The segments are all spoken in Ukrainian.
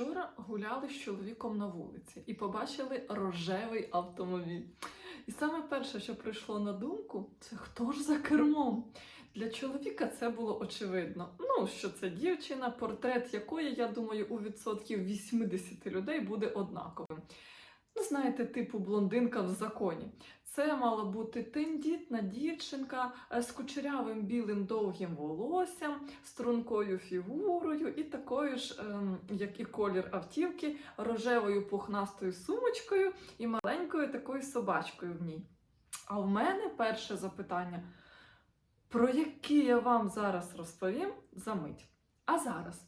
Вчора гуляли з чоловіком на вулиці і побачили рожевий автомобіль. І саме перше, що прийшло на думку, це хто ж за кермом? Для чоловіка це було очевидно. Ну, що це дівчина, портрет якої, я думаю, у відсотків 80 людей буде однаковим. Ну, знаєте, типу блондинка в законі. Це мала бути тендітна дівчинка е, з кучерявим білим довгим волоссям, стрункою фігурою і такою ж, ем, як і колір автівки, рожевою пухнастою сумочкою і маленькою такою собачкою в ній. А в мене перше запитання, про яке я вам зараз розповім за мить. А зараз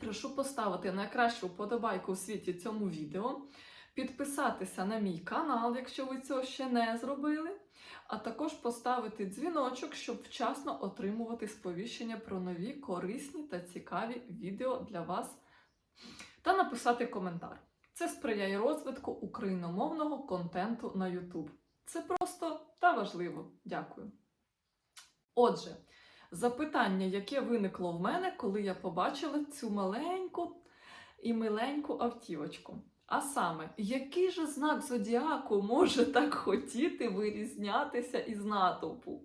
прошу поставити найкращу вподобайку у світі цьому відео, підписатися на мій канал, якщо ви цього ще не зробили, а також поставити дзвіночок, щоб вчасно отримувати сповіщення про нові корисні та цікаві відео для вас, та написати коментар. Це сприяє розвитку україномовного контенту на YouTube. Це просто та важливо. Дякую. Отже, запитання, яке виникло в мене, коли я побачила цю маленьку і миленьку автівочку. А саме, який же знак зодіаку може так хотіти вирізнятися із натовпу?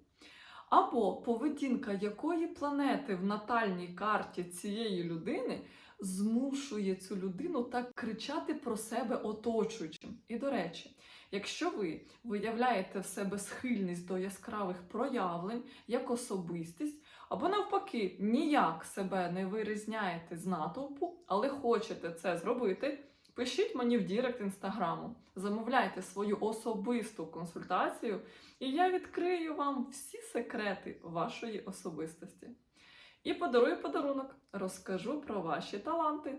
Або поведінка якої планети в натальній карті цієї людини змушує цю людину так кричати про себе оточуючим. І до речі, якщо ви виявляєте в себе схильність до яскравих проявлень як особистість, або навпаки, ніяк себе не вирізняєте з натовпу, але хочете це зробити. Пишіть мені в Дірект інстаграму, замовляйте свою особисту консультацію, і я відкрию вам всі секрети вашої особистості. І подарую подарунок, розкажу про ваші таланти.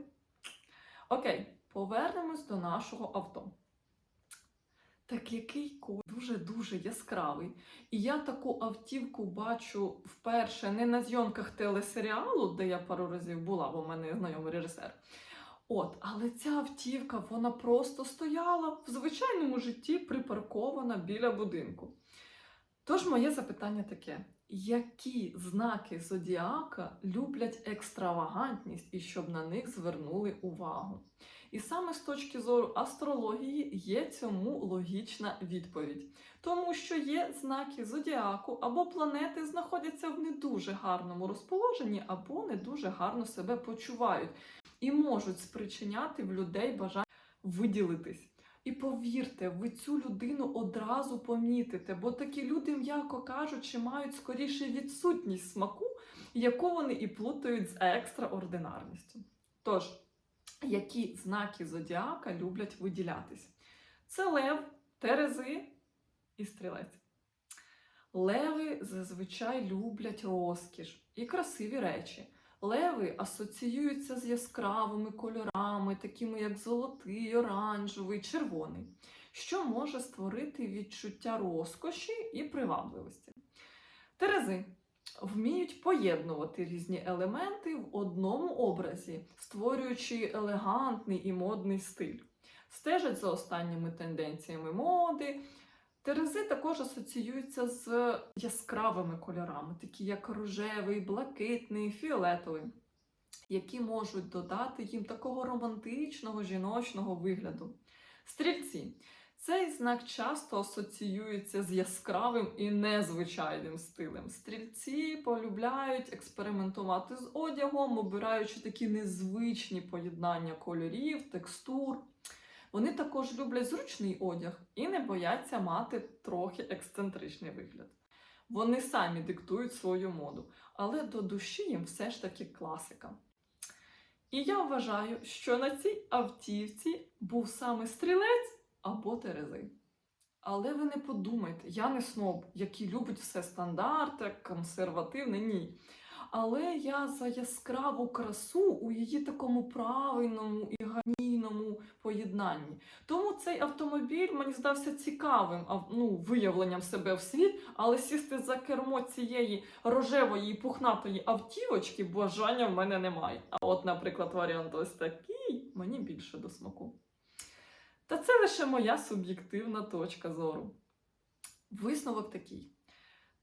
Окей, повернемось до нашого авто. Так який код дуже-дуже яскравий. І я таку автівку бачу вперше не на зйомках телесеріалу, де я пару разів була, бо в мене знайомий режисер. От, але ця автівка вона просто стояла в звичайному житті, припаркована біля будинку. Тож моє запитання таке: які знаки зодіака люблять екстравагантність і щоб на них звернули увагу? І саме з точки зору астрології є цьому логічна відповідь. Тому що є знаки зодіаку або планети знаходяться в не дуже гарному розположенні, або не дуже гарно себе почувають і можуть спричиняти в людей бажання виділитись. І повірте, ви цю людину одразу помітите, бо такі люди, м'яко кажучи, мають скоріше відсутність смаку, яку вони і плутають з екстраординарністю. Тож, які знаки зодіака люблять виділятись? Це лев, терези і стрілець. Леви зазвичай люблять розкіш і красиві речі. Леви асоціюються з яскравими кольорами, такими як золотий, оранжевий, червоний, що може створити відчуття розкоші і привабливості. Терези вміють поєднувати різні елементи в одному образі, створюючи елегантний і модний стиль. Стежать за останніми тенденціями моди. Терези також асоціюються з яскравими кольорами, такі як рожевий, блакитний, фіолетовий, які можуть додати їм такого романтичного жіночного вигляду. Стрільці. Цей знак часто асоціюється з яскравим і незвичайним стилем. Стрільці полюбляють експериментувати з одягом, обираючи такі незвичні поєднання кольорів, текстур. Вони також люблять зручний одяг і не бояться мати трохи ексцентричний вигляд. Вони самі диктують свою моду, але до душі їм все ж таки класика. І я вважаю, що на цій автівці був саме стрілець або терези. Але ви не подумайте, я не сноб, який любить все стандарти, консервативне, ні. Але я за яскраву красу у її такому правильному і гарнійному поєднанні. Тому цей автомобіль мені здався цікавим ну, виявленням себе в світ, але сісти за кермо цієї рожевої пухнатої автівочки бажання в мене немає. А от, наприклад, варіант ось такий мені більше до смаку. Та це лише моя суб'єктивна точка зору. Висновок такий.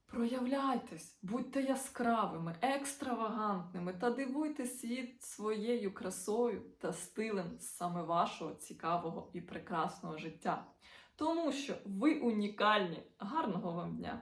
Проявляйтесь, будьте яскравими, екстравагантними та дивуйте світ своєю красою та стилем саме вашого цікавого і прекрасного життя. Тому що ви унікальні. Гарного вам дня!